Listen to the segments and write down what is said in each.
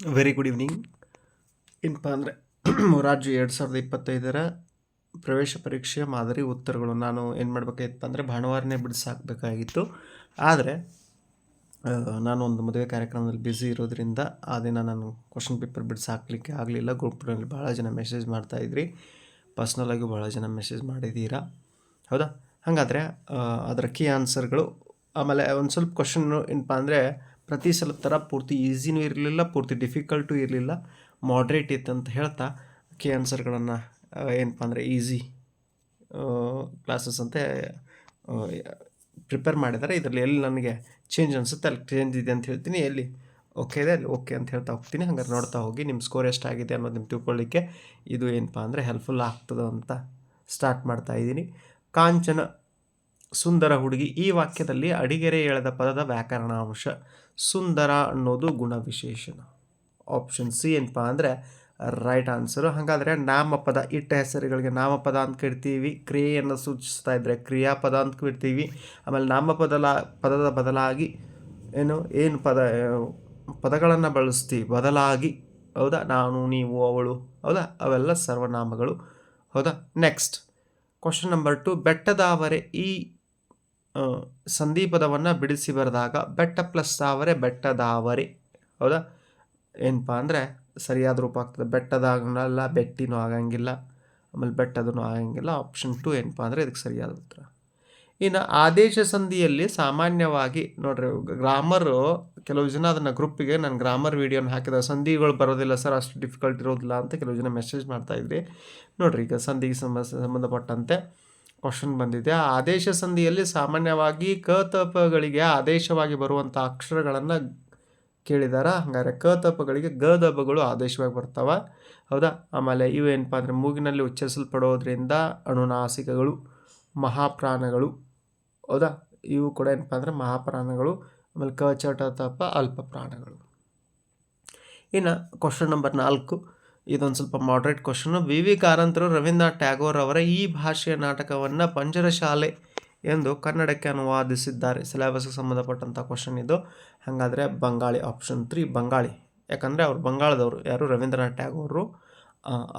Very good evening ಏನಪ್ಪ ಅಂದರೆ ರಾಜ್ಯ ಎರಡು ಸಾವಿರದ ಇಪ್ಪತ್ತೈದರ ಪ್ರವೇಶ ಪರೀಕ್ಷೆಯ ಮಾದರಿ ಉತ್ತರಗಳು. ನಾನು ಏನು ಮಾಡಬೇಕಾಗಿತ್ತು ಅಂದರೆ ಭಾನುವಾರನೇ ಬಿಡಿಸಾಕಬೇಕಾಗಿತ್ತು. ಆದರೆ ನಾನು ಒಂದು ಮದುವೆ ಕಾರ್ಯಕ್ರಮದಲ್ಲಿ ಬ್ಯುಸಿ ಇರೋದರಿಂದ ಆ ದಿನ ನಾನು ಕ್ವಶನ್ ಪೇಪರ್ ಬಿಡಿಸಾಕ್ಲಿಕ್ಕೆ ಆಗಲಿಲ್ಲ. ಗ್ರೂಪ್ನಲ್ಲಿ ಭಾಳ ಜನ ಮೆಸೇಜ್ ಮಾಡ್ತಾಯಿದ್ರಿ ಪರ್ಸ್ನಲಾಗಿ ಭಾಳ ಜನ ಮೆಸೇಜ್ ಮಾಡಿದ್ದೀರಾ? ಹೌದಾ? ಹಾಗಾದರೆ ಅದರ ಕೀ ಆನ್ಸರ್ಗಳು ಆಮೇಲೆ ಒಂದು ಸ್ವಲ್ಪ ಕ್ವಶನ್ನು ಏನಪ್ಪ ಅಂದರೆ ಪ್ರತಿ ಸಲ ಥರ ಪೂರ್ತಿ ಈಸಿನೂ ಇರಲಿಲ್ಲ, ಪೂರ್ತಿ ಡಿಫಿಕಲ್ಟು ಇರಲಿಲ್ಲ. ಮಾಡ್ರೇಟ್ ಇತ್ತು ಅಂತ ಹೇಳ್ತಾ ಕೆ ಆನ್ಸರ್ಗಳನ್ನು ಏನಪ್ಪ ಅಂದರೆ ಈಸಿ ಕ್ಲಾಸಸ್ ಅಂತ ಪ್ರಿಪೇರ್ ಮಾಡಿದ್ದಾರೆ. ಇದರಲ್ಲಿ ಎಲ್ಲಿ ನನಗೆ ಚೇಂಜ್ ಅನಿಸುತ್ತೆ, ಅಲ್ಲಿ ಚೇಂಜ್ ಇದೆ ಅಂತ ಹೇಳ್ತೀನಿ. ಎಲ್ಲಿ ಓಕೆ ಇದೆ, ಅಲ್ಲಿ ಓಕೆ ಅಂತ ಹೇಳ್ತಾ ಹೋಗ್ತೀನಿ. ಹಂಗಾರೆ ನೋಡ್ತಾ ಹೋಗಿ ನಿಮ್ಮ ಸ್ಕೋರ್ ಎಷ್ಟಾಗಿದೆ ಅನ್ನೋದು ನಿಮ್ಗೆ ತಿಳ್ಕೊಳ್ಳಿಕ್ಕೆ ಇದು ಏನಪ್ಪ ಅಂದರೆ ಹೆಲ್ಪ್ಫುಲ್ ಆಗ್ತದೆ ಅಂತ ಸ್ಟಾರ್ಟ್ ಮಾಡ್ತಾ ಇದ್ದೀನಿ. ಕಾಂಚನ ಸುಂದರ ಹುಡುಗಿ. ಈ ವಾಕ್ಯದಲ್ಲಿ ಅಡಿಗೆರೆ ಎಳೆದ ಪದದ ವ್ಯಾಕರಣಾಂಶ. ಸುಂದರ ಅನ್ನೋದು ಗುಣವಿಶೇಷಣ ಆಪ್ಷನ್ ಸಿ ಏನಪ್ಪ ಅಂದರೆ ರೈಟ್ ಆನ್ಸರು. ಹಾಗಾದರೆ ನಾಮಪದ, ಇಟ್ಟ ಹೆಸರುಗಳಿಗೆ ನಾಮಪದ ಅಂತ ಕರಿತೀವಿ. ಕ್ರಿಯೆಯನ್ನು ಸೂಚಿಸ್ತಾ ಇದ್ದರೆ ಕ್ರಿಯಾಪದ ಅಂತ ಕರಿತೀವಿ. ಆಮೇಲೆ ನಾಮಪದಲ ಪದದ ಬದಲಾಗಿ ಏನು ಏನು ಪದ, ಪದಗಳನ್ನು ಬಳಸ್ತೀವಿ. ಬದಲಾಗಿ, ಹೌದಾ? ನಾನು, ನೀವು, ಅವಳು, ಹೌದಾ? ಅವೆಲ್ಲ ಸರ್ವನಾಮಗಳು, ಹೌದಾ? ನೆಕ್ಸ್ಟ್ ಕ್ವಶನ್ ನಂಬರ್ ಟು ಬೆಟ್ಟದಾವರೆ ಈ ಆ, ಸಂಧಿಪದವನ್ನು ಬಿಡಿಸಿ ಬರೆದಾಗ ಬೆಟ್ಟ ಪ್ಲಸ್ ತಾವರೆ ಬೆಟ್ಟದಾವರಿ ಹೌದಾ? ಏನಪ್ಪ ಅಂದರೆ ಸರಿಯಾದ ರೂಪ ಆಗ್ತದೆ. ಬೆಟ್ಟದಾಗಲ್ಲ ಬೆಟ್ಟಿನೂ ಆಗಂಗಿಲ್ಲ ಆಮೇಲೆ ಬೆಟ್ಟದೂ ಆಗಂಗಿಲ್ಲ. ಆಪ್ಷನ್ ಟು ಏನಪ್ಪ ಅಂದರೆ ಇದಕ್ಕೆ ಸರಿಯಾದ ಉತ್ತರ. ಇನ್ನು ಆದೇಶ ಸಂಧಿಯಲ್ಲಿ ಸಾಮಾನ್ಯವಾಗಿ ನೋಡ್ರಿ ಗ್ರಾಮರು ಕೆಲವು ಜನ ಅದನ್ನು ಗ್ರೂಪಿಗೆ ನಾನು ಗ್ರಾಮರ್ ವೀಡಿಯೋನ ಹಾಕಿದ ಸಂಧಿಗಳು ಬರೋದಿಲ್ಲ ಸರ್ ಅಷ್ಟು ಡಿಫಿಕಲ್ಟ್ ಇರೋದಿಲ್ಲ ಅಂತ ಕೆಲವು ಜನ ಮೆಸೇಜ್ ಮಾಡ್ತಾ ಇದ್ರಿ. ನೋಡ್ರಿ ಈಗ ಸಂಧಿಗೆ ಸಂಬಂಧ ಸಂಬಂಧಪಟ್ಟಂತೆ ಕ್ವಶನ್ ಬಂದಿದೆ. ಆ ಆದೇಶ ಸಂಧಿಯಲ್ಲಿ ಸಾಮಾನ್ಯವಾಗಿ ಕ ತಪಗಳಿಗೆ ಆದೇಶವಾಗಿ ಬರುವಂಥ ಅಕ್ಷರಗಳನ್ನು ಕೇಳಿದಾರ? ಹಂಗಾರೆ ಕ ತಪಗಳಿಗೆ ಗ ದ ಆದೇಶವಾಗಿ ಬರ್ತಾವೆ. ಹೌದಾ? ಆಮೇಲೆ ಇವೇನಪ್ಪ ಅಂದರೆ ಮೂಗಿನಲ್ಲಿ ಉಚ್ಚರಿಸಲ್ಪಡೋದ್ರಿಂದ ಅಣುನಾಸಿಕಗಳು, ಮಹಾಪ್ರಾಣಗಳು, ಹೌದಾ? ಇವು ಕೂಡ ಏನಪ್ಪ ಅಂದರೆ ಮಹಾಪ್ರಾಣಗಳು, ಆಮೇಲೆ ಕ ಚಟ ತಪ ಅಲ್ಪ ಪ್ರಾಣಗಳು ಇನ್ನು ಕ್ವಶನ್ ನಂಬರ್ ನಾಲ್ಕು. ಇದೊಂದು ಸ್ವಲ್ಪ ಮಾಡ್ರೇಟ್ ಕ್ವಶನು ವಿ ವಿ ಕಾರಂತರು ರವೀಂದ್ರನಾಥ್ ಟ್ಯಾಗೋರ್ ಅವರ ಈ ಭಾಷೆಯ ನಾಟಕವನ್ನು ಪಂಜರಶಾಲೆ ಎಂದು ಕನ್ನಡಕ್ಕೆ ಅನುವಾದಿಸಿದ್ದಾರೆ. ಸಿಲೆಬಸ್ಗೆ ಸಂಬಂಧಪಟ್ಟಂಥ ಕ್ವಶನ್ ಇದು. ಹಾಗಾದರೆ ಬಂಗಾಳಿ ಆಪ್ಷನ್ ತ್ರೀ ಬಂಗಾಳಿ. ಯಾಕಂದರೆ ಅವರು ಬಂಗಾಳದವರು. ಯಾರು? ರವೀಂದ್ರನಾಥ್ ಟ್ಯಾಗೋರು.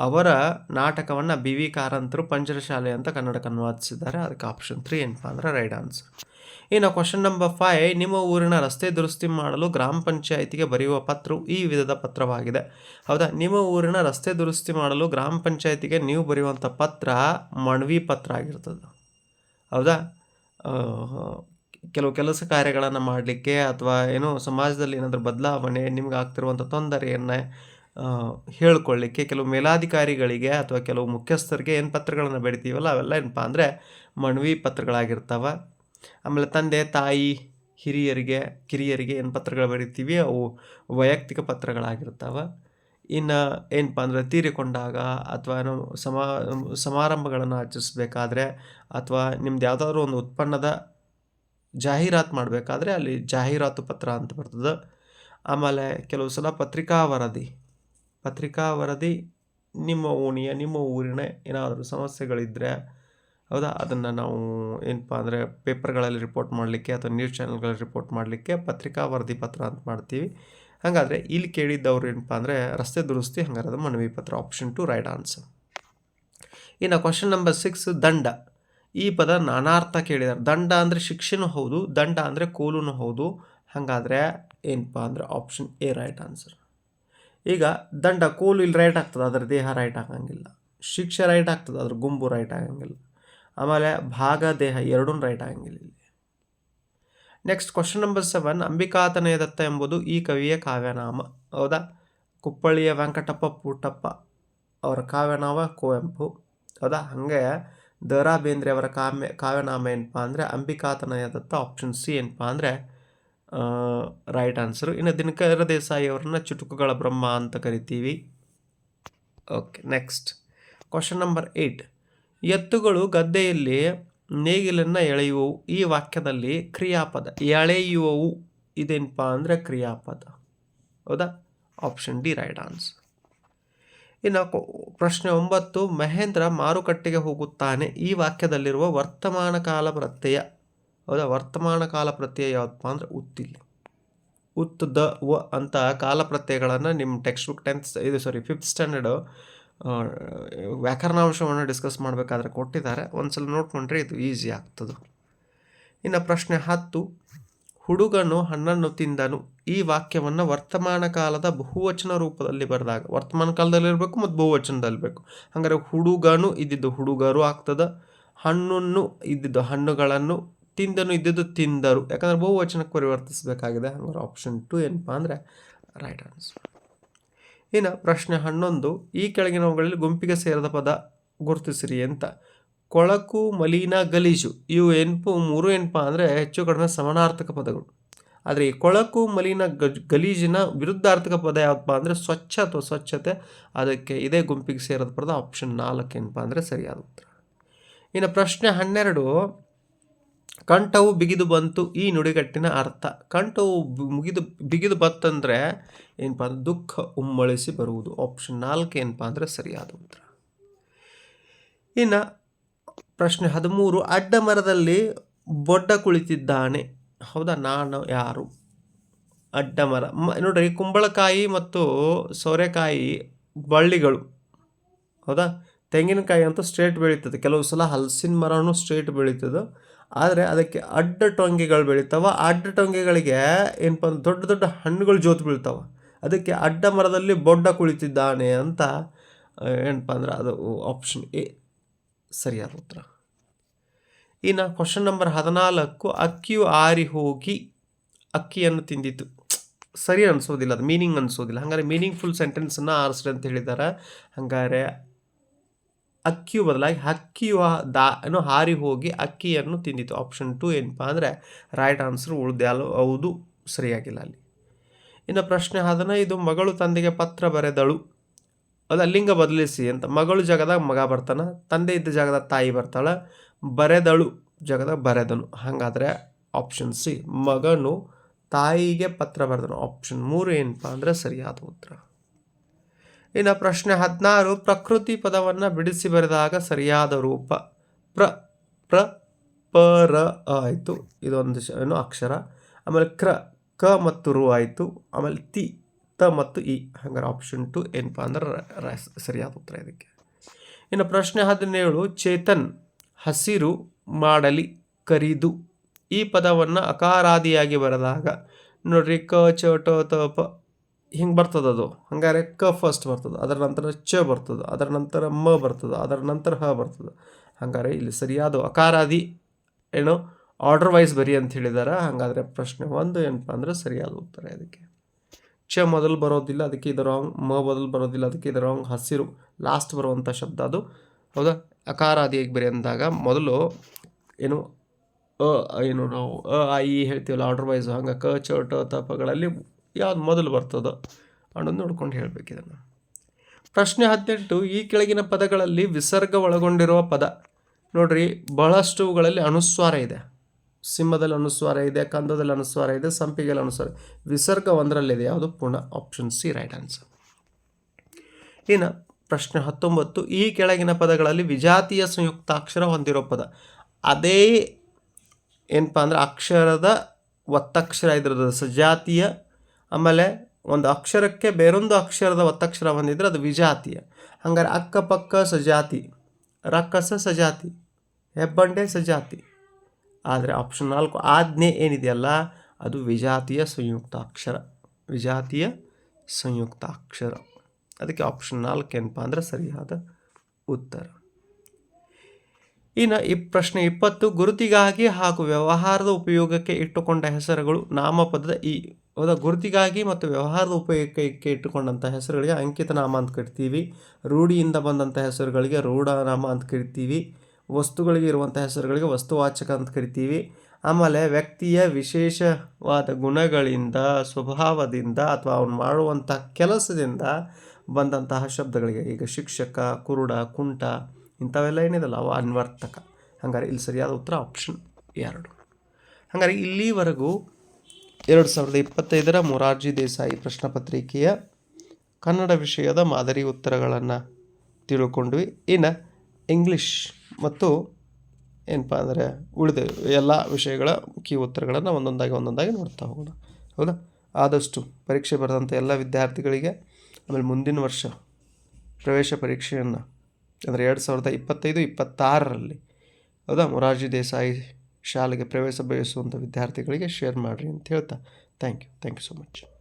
ಅವರ ನಾಟಕವನ್ನು ಬಿ ವಿ ಕಾರಂತರು ಪಂಜರಶಾಲೆ ಅಂತ ಕನ್ನಡಕ್ಕೆ ಅನುವಾದಿಸಿದ್ದಾರೆ ಅದಕ್ಕೆ ಆಪ್ಷನ್ ತ್ರೀ ಏನಪ್ಪ ಅಂದರೆ ರೈಟ್ ಆನ್ಸರ್ ಇನ್ನು ಕ್ವಶನ್ ನಂಬರ್ ಫೈವ್ ನಿಮ್ಮ ಊರಿನ ರಸ್ತೆ ದುರಸ್ತಿ ಮಾಡಲು ಗ್ರಾಮ ಪಂಚಾಯಿತಿಗೆ ಬರೆಯುವ ಪತ್ರವು ಈ ವಿಧದ ಪತ್ರವಾಗಿದೆ. ಹೌದಾ? ನಿಮ್ಮ ಊರಿನ ರಸ್ತೆ ದುರಸ್ತಿ ಮಾಡಲು ಗ್ರಾಮ ಪಂಚಾಯಿತಿಗೆ ನೀವು ಬರೆಯುವಂಥ ಪತ್ರ ಮಣವಿ ಪತ್ರ ಆಗಿರ್ತದೆ. ಹೌದಾ? ಕೆಲವು ಕೆಲಸ ಕಾರ್ಯಗಳನ್ನು ಮಾಡಲಿಕ್ಕೆ ಅಥವಾ ಏನೋ ಸಮಾಜದಲ್ಲಿ ಏನಾದರೂ ಬದಲಾವಣೆ, ನಿಮ್ಗೆ ಆಗ್ತಿರುವಂಥ ತೊಂದರೆಯನ್ನು ಹೇಳ್ಕೊಳ್ಳಿಕ್ಕೆ ಕೆಲವು ಮೇಲಾಧಿಕಾರಿಗಳಿಗೆ ಅಥವಾ ಕೆಲವು ಮುಖ್ಯಸ್ಥರಿಗೆ ಏನು ಪತ್ರಗಳನ್ನು ಬರಿತೀವಲ್ಲ ಅವೆಲ್ಲ ಏನಪ್ಪ ಅಂದರೆ ಮನವಿ ಪತ್ರಗಳಾಗಿರ್ತಾವೆ. ಆಮೇಲೆ ತಂದೆ, ತಾಯಿ, ಹಿರಿಯರಿಗೆ, ಕಿರಿಯರಿಗೆ ಏನು ಪತ್ರಗಳು ಬರಿತೀವಿ ಅವು ವೈಯಕ್ತಿಕ ಪತ್ರಗಳಾಗಿರ್ತಾವೆ. ಇನ್ನು ಏನಪ್ಪ ಅಂದರೆ ತೀರಿಕೊಂಡಾಗ ಅಥವಾ ಏನೋ ಸಮಾ, ಸಮಾರಂಭಗಳನ್ನು ಆಚರಿಸ್ಬೇಕಾದ್ರೆ ಅಥವಾ ನಿಮ್ದು ಯಾವುದಾದ್ರೂ ಒಂದು ಉತ್ಪನ್ನದ ಜಾಹೀರಾತು ಮಾಡಬೇಕಾದ್ರೆ ಅಲ್ಲಿ ಜಾಹೀರಾತು ಪತ್ರ ಅಂತ ಬರ್ತದೆ. ಆಮೇಲೆ ಕೆಲವು ಸಲ ಪತ್ರಿಕಾ ವರದಿ ಪತ್ರಿಕಾ ವರದಿ, ನಿಮ್ಮ ಓಣಿಯ, ನಿಮ್ಮ ಊರಿನ ಏನಾದರೂ ಸಮಸ್ಯೆಗಳಿದ್ದರೆ ಹೌದಾ? ಅದನ್ನು ನಾವು ಏನಪ್ಪ ಅಂದರೆ ಪೇಪರ್ಗಳಲ್ಲಿ ರಿಪೋರ್ಟ್ ಮಾಡಲಿಕ್ಕೆ ಅಥವಾ ನ್ಯೂಸ್ ಚಾನಲ್ಗಳಲ್ಲಿ ರಿಪೋರ್ಟ್ ಮಾಡಲಿಕ್ಕೆ ಪತ್ರಿಕಾ ವರದಿ ಪತ್ರ ಅಂತ ಮಾಡ್ತೀವಿ. ಹಾಗಾದರೆ ಇಲ್ಲಿ ಕೇಳಿದ್ದವ್ರು ಏನಪ್ಪ ಅಂದರೆ ರಸ್ತೆ ದುರಸ್ತಿ ಹಂಗಾರದ ಮನವಿ ಪತ್ರ ಆಪ್ಷನ್ ಟು ರೈಟ್ ಆನ್ಸರ್ ಇನ್ನು ಕ್ವಶನ್ ನಂಬರ್ ಸಿಕ್ಸ್ ದಂಡ. ಈ ಪದ ನಾನಾರ್ಥ ಕೇಳಿದ್ದಾರೆ ದಂಡ ಅಂದರೆ ಶಿಕ್ಷೆನೂ ಹೌದು, ದಂಡ ಅಂದರೆ ಕೋಲೂ ಹೌದು. ಹಾಗಾದರೆ ಏನಪ್ಪ ಅಂದರೆ ಆಪ್ಷನ್ ಎ ರೈಟ್ ಆನ್ಸರ್ ಈಗ ದಂಡ ಕೋಲು ಇಲ್ಲಿ ರೈಟ್ ಆಗ್ತದೆ ಅದರ ದೇಹ ರೈಟ್ ಆಗಂಗಿಲ್ಲ. ಶಿಕ್ಷೆ ರೈಟ್ ಆಗ್ತದೆ ಅದ್ರ ಗುಂಪು ರೈಟ್ ಆಗಂಗಿಲ್ಲ. ಆಮೇಲೆ ಭಾಗ, ದೇಹ ಎರಡೂ ರೈಟ್ ಆಗಂಗಿಲ್ಲ ಇಲ್ಲಿ. Next question number seven Ambikatanaya ದತ್ತ ಎಂಬುದು ಈ ಕವಿಯ ಕಾವ್ಯನಾಮ. ಹೌದಾ? ಕುಪ್ಪಳ್ಳಿಯ ವೆಂಕಟಪ್ಪ ಪುಟ್ಟಪ್ಪ ಅವರ ಕಾವ್ಯನಾಮ ಕುವೆಂಪು. ಹೌದಾ? ಹಾಗೆ ದ ರಾ ಬೇಂದ್ರೆ ಅವರ ಕಾಮ್ಯ, ಕಾವ್ಯನಾಮ ಏನಪ್ಪ ಅಂದರೆ ಅಂಬಿಕಾತನಯ ದತ್ತ ಆಪ್ಷನ್ ಸಿ ಏನಪ್ಪ ಅಂದರೆ ರೈಟ್ ಆನ್ಸರು ಇನ್ನು ದಿನಕರ ದೇಸಾಯಿ ಅವರನ್ನ ಚುಟುಕುಗಳ ಬ್ರಹ್ಮ ಅಂತ ಕರಿತೀವಿ. Okay next question number eight ಎತ್ತುಗಳು ಗದ್ದೆಯಲ್ಲಿ ನೇಗಿಲನ್ನು ಎಳೆಯುವವು. ಈ ವಾಕ್ಯದಲ್ಲಿ ಕ್ರಿಯಾಪದ, ಎಳೆಯುವವು ಇದೇನಪ್ಪ ಅಂದರೆ ಕ್ರಿಯಾಪದ. ಹೌದಾ? ಆಪ್ಷನ್ ಡಿ ರೈಟ್ ಆನ್ಸರ್ ಇನ್ನು ಪ್ರಶ್ನೆ ಒಂಬತ್ತು. ಮಹೇಂದ್ರ ಮಾರುಕಟ್ಟೆಗೆ ಹೋಗುತ್ತಾನೆ. ಈ ವಾಕ್ಯದಲ್ಲಿರುವ ವರ್ತಮಾನ ಕಾಲ ಪ್ರತ್ಯಯ ಹೌದಾ? ವರ್ತಮಾನ ಕಾಲ ಪ್ರತ್ಯಯ ಯಾವುದಪ್ಪ ಅಂದ್ರೆ ಉತ್ತಿಲ್ಲಿ. ಉತ್ ದ ವ ಅಂತ ಕಾಲ ಪ್ರತ್ಯಯಗಳನ್ನು ನಿಮ್ಮ ಟೆಕ್ಸ್ಟ್ ಬುಕ್ ಟೆಂತ್ ಇದು ಸಾರಿ ಫಿಫ್ತ್ ಸ್ಟ್ಯಾಂಡರ್ಡು ವ್ಯಾಕರಣಾಂಶವನ್ನು ಡಿಸ್ಕಸ್ ಮಾಡಬೇಕಾದ್ರೆ ಕೊಟ್ಟಿದ್ದಾರೆ. ಒಂದ್ಸಲ ನೋಡ್ಕೊಂಡ್ರೆ ಇದು ಈಸಿ ಆಗ್ತದೆ. ಇನ್ನು ಪ್ರಶ್ನೆ ಹತ್ತು, ಹುಡುಗನು ಹಣ್ಣನ್ನು ತಿಂದನು. ಈ ವಾಕ್ಯವನ್ನು ವರ್ತಮಾನ ಕಾಲದ ಬಹುವಚನ ರೂಪದಲ್ಲಿ ಬರೆದಾಗ, ವರ್ತಮಾನ ಕಾಲದಲ್ಲಿ ಇರಬೇಕು ಮತ್ತು ಬಹುವಚನದಲ್ಲಿ ಬೇಕು. ಹಾಗಾದ್ರೆ ಹುಡುಗನು ಇದ್ದಿದ್ದು ಹುಡುಗರು ಆಗ್ತದೆ, ಹಣ್ಣನ್ನು ಇದ್ದಿದ್ದು ಹಣ್ಣುಗಳನ್ನು ತಿಂದನು ಇದ್ದಿದ್ದು ತಿಂದರು. ಯಾಕಂದ್ರೆ ಬಹುವಚನಕ್ಕೆ ಪರಿವರ್ತಿಸಬೇಕಾಗಿದೆ. ಹಂಗಾರೆ ಆಪ್ಷನ್ ಟು ಏನಪ್ಪ ಅಂದರೆ ರೈಟ್ ಆನ್ಸರ್ ಇನ್ನು ಪ್ರಶ್ನೆ ಹನ್ನೊಂದು, ಈ ಕೆಳಗಿನವುಗಳಲ್ಲಿ ಗುಂಪಿಗೆ ಸೇರಿದ ಪದ ಗುರುತಿಸಿರಿ ಅಂತ. ಕೊಳಕು, ಮಲಿನ, ಗಲೀಜು ಇವು ಏನಪ್ಪು ಮೂರು ಏನಪ್ಪ ಅಂದರೆ ಹೆಚ್ಚು ಕಡಿಮೆ ಸಮಾನಾರ್ಥಕ ಪದಗಳು. ಆದರೆ ಈ ಕೊಳಕು, ಮಲಿನ ಗಲೀಜಿನ ವಿರುದ್ಧಾರ್ಥಕ ಪದ ಯಾವಪ್ಪ ಅಂದರೆ ಸ್ವಚ್ಛ ಅಥವಾ ಸ್ವಚ್ಛತೆ. ಅದಕ್ಕೆ ಇದೇ ಗುಂಪಿಗೆ ಸೇರಿದ ಪದ ಆಪ್ಷನ್ ನಾಲ್ಕು ಏನಪ್ಪ ಅಂದರೆ ಸರಿಯಾದ ಉತ್ತರ. ಇನ್ನು ಪ್ರಶ್ನೆ ಹನ್ನೆರಡು ಕಂಠವು ಬಿಗಿದು ಬಂತು. ಈ ನುಡಿಗಟ್ಟಿನ ಅರ್ಥ. ಕಂಠವು ಮುಗಿದು, ಬಿಗಿದು ಬತ್ತಂದರೆ ಏನಪ್ಪ ಅಂದ್ರೆ ದುಃಖ ಉಮ್ಮಳಿಸಿ ಬರುವುದು. ಆಪ್ಷನ್ ನಾಲ್ಕು ಏನಪ್ಪ ಅಂದರೆ ಸರಿಯಾದ ಉತ್ತರ. ಇನ್ನು ಪ್ರಶ್ನೆ ಹದಿಮೂರು, ಅಡ್ಡ ಮರದಲ್ಲಿ ಬೊಡ್ಡ ಕುಳಿತಿದ್ದಾನೆ. ಹೌದಾ? ನಾನು ಯಾರು? ಅಡ್ಡ ಮರ. ನೋಡ್ರಿ, ಕುಂಬಳಕಾಯಿ ಮತ್ತು ಸೋರೆಕಾಯಿ ಬಳ್ಳಿಗಳು. ಹೌದಾ? ತೆಂಗಿನಕಾಯಿ ಅಂತೂ ಸ್ಟ್ರೇಟ್ ಬೆಳೀತದೆ. ಕೆಲವು ಸಲ ಹಲಸಿನ ಮರನೂ ಸ್ಟ್ರೇಟ್ ಬೆಳೀತದೆ. ಆದರೆ ಅದಕ್ಕೆ ಅಡ್ಡ ಟೊಂಗೆಗಳು ಬೆಳಿತಾವ. ಅಡ್ಡ ಟೊಂಗೆಗಳಿಗೆ ಏನಪ್ಪ ದೊಡ್ಡ ದೊಡ್ಡ ಹಣ್ಣುಗಳು ಜೋತು ಬೀಳ್ತಾವೆ. ಅದಕ್ಕೆ ಅಡ್ಡ ಮರದಲ್ಲಿ ಬೊಡ್ಡ ಕುಳಿತಿದ್ದಾನೆ ಅಂತ ಏನಪ್ಪ ಅಂದ್ರೆ ಅದು ಆಪ್ಷನ್ ಎ. ಸರಿಯಾದ ಉತ್ತರ. ಇನ್ನು ಕ್ವಶನ್ ನಂಬರ್ ಹದಿನಾಲ್ಕು, ಅಕ್ಕಿಯು ಆರಿ ಹೋಗಿ ಅಕ್ಕಿಯನ್ನು ತಿಂದಿತು. ಸರಿ ಅನಿಸೋದಿಲ್ಲ ಅದು ಮೀನಿಂಗ್ ಅನಿಸೋದಿಲ್ಲ. ಹಂಗಾರೆ ಮೀನಿಂಗ್ಫುಲ್ ಸೆಂಟೆನ್ಸನ್ನು ಆರಿಸ್ರಿ ಅಂತ ಹೇಳಿದ್ದಾರೆ ಹಂಗಾರೆ ಅಕ್ಕಿಯು ಬದಲಾಗಿ ಹಕ್ಕಿಯು ದಾ, ಏನೋ ಹಾರಿ ಹೋಗಿ ಅಕ್ಕಿಯನ್ನು ತಿಂದಿತು ಆಪ್ಷನ್ ಟು ಏನಪ್ಪ ಅಂದರೆ ರೈಟ್ ಆನ್ಸರ್ ಉಳಿದ್ಯಾಲು ಹೌದು, ಸರಿಯಾಗಿಲ್ಲ ಅಲ್ಲಿ. ಇನ್ನು ಪ್ರಶ್ನೆ ಹದಿನೈದು ಮಗಳು ತಂದೆಗೆ ಪತ್ರ ಬರೆದಳು. ಅದು ಲಿಂಗ ಬದಲಿಸಿ ಅಂತ. ಮಗಳು ಜಾಗದಾಗ ಮಗ ಬರ್ತಾನೆ, ತಂದೆ ಇದ್ದ ಜಾಗದಾಗ ತಾಯಿ ಬರ್ತಾಳೆ, ಬರೆದಳು ಜಾಗದಾಗ ಬರೆದನು. ಹಾಗಾದರೆ ಆಪ್ಷನ್ ಸಿ ಮಗನು ತಾಯಿಗೆ ಪತ್ರ ಬರೆದನು. ಆಪ್ಷನ್ ಮೂರು ಏನಪ್ಪ ಅಂದರೆ ಸರಿಯಾದ ಉತ್ತರ. ಇನ್ನು ಪ್ರಶ್ನೆ ಹದಿನಾರು, ಪ್ರಕೃತಿ ಪದವನ್ನು ಬಿಡಿಸಿ ಬರೆದಾಗ ಸರಿಯಾದ ರೂಪ. ಪ್ರ ಪ್ರ ಪರ ಆಯಿತು. ಇದೊಂದು ಏನು ಅಕ್ಷರ. ಆಮೇಲೆ ಕ್ರ, ಕ ಮತ್ತು ರು ಆಯಿತು. ಆಮೇಲೆ ತಿ, ತ ಮತ್ತು ಇ. ಹಂಗಾರೆ ಆಪ್ಷನ್ ಟು ಏನಪ್ಪ ಅಂದ್ರೆ ಸರಿಯಾದ ಉತ್ತರ ಇದಕ್ಕೆ. ಇನ್ನು ಪ್ರಶ್ನೆ ಹದಿನೇಳು, ಚೇತನ್, ಹಸಿರು, ಮಾಡಲಿ, ಕರಿದು. ಈ ಪದವನ್ನು ಅಕಾರಾದಿಯಾಗಿ ಬರೆದಾಗ, ನೋಡ್ರಿ ಕ, ಚ, ಟ, ತ, ಪ ಹಿಂಗೆ ಬರ್ತದೆ ಅದು. ಹಂಗಾರೆ ಕ ಫಸ್ಟ್ ಬರ್ತದೆ, ಅದರ ನಂತರ ಚ ಬರ್ತದೆ, ಅದರ ನಂತರ ಮ ಬರ್ತದೆ, ಅದರ ನಂತರ ಹ ಬರ್ತದೆ. ಹಂಗಾರೆ ಇಲ್ಲಿ ಸರಿಯಾದ ಅಕಾರಾದಿ ಏನು ಆರ್ಡರ್ ವೈಸ್ ಬರಿ ಅಂತ ಹೇಳಿದಾರೆ. ಹಾಗಾದರೆ ಪ್ರಶ್ನೆ ಒಂದು ಏನಪ್ಪ ಅಂದರೆ ಸರಿಯಾದ ಉತ್ತರ ಇದಕ್ಕೆ ಚ ಮೊದಲು ಬರೋದಿಲ್ಲ, ಅದಕ್ಕೆ ಇದು ಮ ಮೊದಲು ಬರೋದಿಲ್ಲ, ಅದಕ್ಕೆ ಇದು ರಾಂಗ್ ಹಸಿರು ಲಾಸ್ಟ್ ಬರುವಂಥ ಶಬ್ದ ಅದು. ಹೌದಾ? ಅಕಾರಾದಿಯಾಗಿ ಬರಿ ಅಂದಾಗ ಮೊದಲು ಏನು ಅ, ಏನು ನಾವು ಅ ಇ ಹೇಳ್ತೀವಲ್ಲ ಆರ್ಡರ್ ವೈಸ್ ಹಂಗೆ ಕ, ಚ, ಟ ತಪಗಳಲ್ಲಿ ಯಾವ್ದು ಮೊದಲು ಬರ್ತದೋ ಅನ್ನೋದು ನೋಡ್ಕೊಂಡು ಹೇಳಬೇಕು ಇದನ್ನು. ಪ್ರಶ್ನೆ ಹದಿನೆಂಟು, ಈ ಕೆಳಗಿನ ಪದಗಳಲ್ಲಿ ವಿಸರ್ಗ ಒಳಗೊಂಡಿರುವ ಪದ. ನೋಡ್ರಿ ಬಹಳಷ್ಟುಗಳಲ್ಲಿ ಅನುಸ್ವಾರ ಇದೆ. ಸಿಂಹದಲ್ಲಿ ಅನುಸ್ವಾರ ಇದೆ, ಕಂದದಲ್ಲಿ ಅನುಸ್ವಾರ ಇದೆ ಸಂಪಿಗೆಲ್ಲ ಅನುಸ್ವಾರ ವಿಸರ್ಗ ಒಂದರಲ್ಲಿದೆ ಯಾವುದು? ಪುನಃ ಆಪ್ಷನ್ ಸಿ ರೈಟ್ ಆನ್ಸರ್ ಇನ್ನು ಪ್ರಶ್ನೆ ಹತ್ತೊಂಬತ್ತು, ಈ ಕೆಳಗಿನ ಪದಗಳಲ್ಲಿ ವಿಜಾತಿಯ ಸಂಯುಕ್ತಾಕ್ಷರ ಹೊಂದಿರೋ ಪದ. ಅದೇ ಏನಪ್ಪ ಅಂದ್ರೆ ಅಕ್ಷರದ ಒತ್ತಕ್ಷರ ಇದ್ರದ್ದು, ಸಜಾತಿಯ ಆಮೇಲೆ ಒಂದು ಅಕ್ಷರಕ್ಕೆ ಬೇರೊಂದು ಅಕ್ಷರದ ಒತ್ತಕ್ಷರ ಬಂದಿದ್ರೆ ಅದು ವಿಜಾತಿಯ. ಹಂಗಾರೆ ಅಕ್ಕಪಕ್ಕ ಸಜಾತಿ, ರಕ್ಕಸ ಸಜಾತಿ, ಹೆಬ್ಬಂಡೆ ಸಜಾತಿ. ಆದರೆ ಆಪ್ಷನ್ ನಾಲ್ಕು ಆಜ್ಞೆ ಏನಿದೆಯಲ್ಲ, ಅದು ವಿಜಾತಿಯ ಸಂಯುಕ್ತಾಕ್ಷರ ವಿಜಾತಿಯ ಸಂಯುಕ್ತಾಕ್ಷರ ಅದಕ್ಕೆ ಆಪ್ಷನ್ ನಾಲ್ಕು ಏನಪ್ಪ ಅಂದರೆ ಸರಿಯಾದ ಉತ್ತರ. ಇನ್ನು ಈ ಪ್ರಶ್ನೆ ಇಪ್ಪತ್ತು, ಗುರುತಿಗಾಗಿ ಹಾಗೂ ವ್ಯವಹಾರದ ಉಪಯೋಗಕ್ಕೆ ಇಟ್ಟುಕೊಂಡ ಹೆಸರುಗಳು ನಾಮಪದದ ಈ ಹೌದಾ? ಗುರುತಿಗಾಗಿ ಮತ್ತು ವ್ಯವಹಾರದ ಉಪಯೋಗಕ್ಕೆ ಇಟ್ಟುಕೊಂಡಂಥ ಹೆಸರುಗಳಿಗೆ ಅಂಕಿತ ನಾಮ ಅಂತ ಕರಿತೀವಿ. ರೂಢಿಯಿಂದ ಬಂದಂಥ ಹೆಸರುಗಳಿಗೆ ರೂಢನಾಮ ಅಂತ ಕರಿತೀವಿ. ವಸ್ತುಗಳಿಗೆ ಇರುವಂಥ ಹೆಸರುಗಳಿಗೆ ವಸ್ತುವಾಚಕ ಅಂತ ಕರಿತೀವಿ. ಆಮೇಲೆ ವ್ಯಕ್ತಿಯ ವಿಶೇಷವಾದ ಗುಣಗಳಿಂದ, ಸ್ವಭಾವದಿಂದ ಅಥವಾ ಅವನು ಮಾಡುವಂಥ ಕೆಲಸದಿಂದ ಬಂದಂತಹ ಶಬ್ದಗಳಿಗೆ ಈಗ ಶಿಕ್ಷಕ, ಕುರುಡ, ಕುಂಟ ಇಂಥವೆಲ್ಲ ಏನಿದಲ್ಲ, ಅವು ಅನ್ವರ್ತಕ. ಹಂಗಾರೆ ಇಲ್ಲಿ ಸರಿಯಾದ ಉತ್ತರ ಆಪ್ಷನ್ ಎರಡು. ಹಂಗಾರೆ ಇಲ್ಲಿವರೆಗೂ ಎರಡು ಸಾವಿರದ ಇಪ್ಪತ್ತೈದರ ಮೊರಾರ್ಜಿ ದೇಸಾಯಿ ಪ್ರಶ್ನಪತ್ರಿಕೆಯ ಕನ್ನಡ ವಿಷಯದ ಮಾದರಿ ಉತ್ತರಗಳನ್ನು ತಿಳ್ಕೊಂಡ್ವಿ. ಇನ್ನು ಇಂಗ್ಲೀಷ್ ಮತ್ತು ಏನಪ್ಪ ಅಂದರೆ ಉಳಿದ ಎಲ್ಲ ವಿಷಯಗಳ ಮುಖ್ಯ ಉತ್ತರಗಳನ್ನು ಒಂದೊಂದಾಗಿ ಒಂದೊಂದಾಗಿ ನೋಡ್ತಾ ಹೋಗೋಣ. ಹೌದಾ? ಆದಷ್ಟು ಪರೀಕ್ಷೆ ಬರೆದಂಥ ಎಲ್ಲ ವಿದ್ಯಾರ್ಥಿಗಳಿಗೆ ಆಮೇಲೆ ಮುಂದಿನ ವರ್ಷ ಪ್ರವೇಶ ಪರೀಕ್ಷೆಯನ್ನು ಅಂದರೆ ಎರಡು ಸಾವಿರದ ಇಪ್ಪತ್ತೈದು, ಇಪ್ಪತ್ತಾರರಲ್ಲಿ. ಹೌದಾ? ಮೊರಾರ್ಜಿ ದೇಸಾಯಿ ಶಾಲೆಗೆ ಪ್ರವೇಶ ಬಯಸುವಂಥ ವಿದ್ಯಾರ್ಥಿಗಳಿಗೆ ಶೇರ್ ಮಾಡಿರಿ ಅಂತ ಹೇಳ್ತಾ. Thank you thank you so much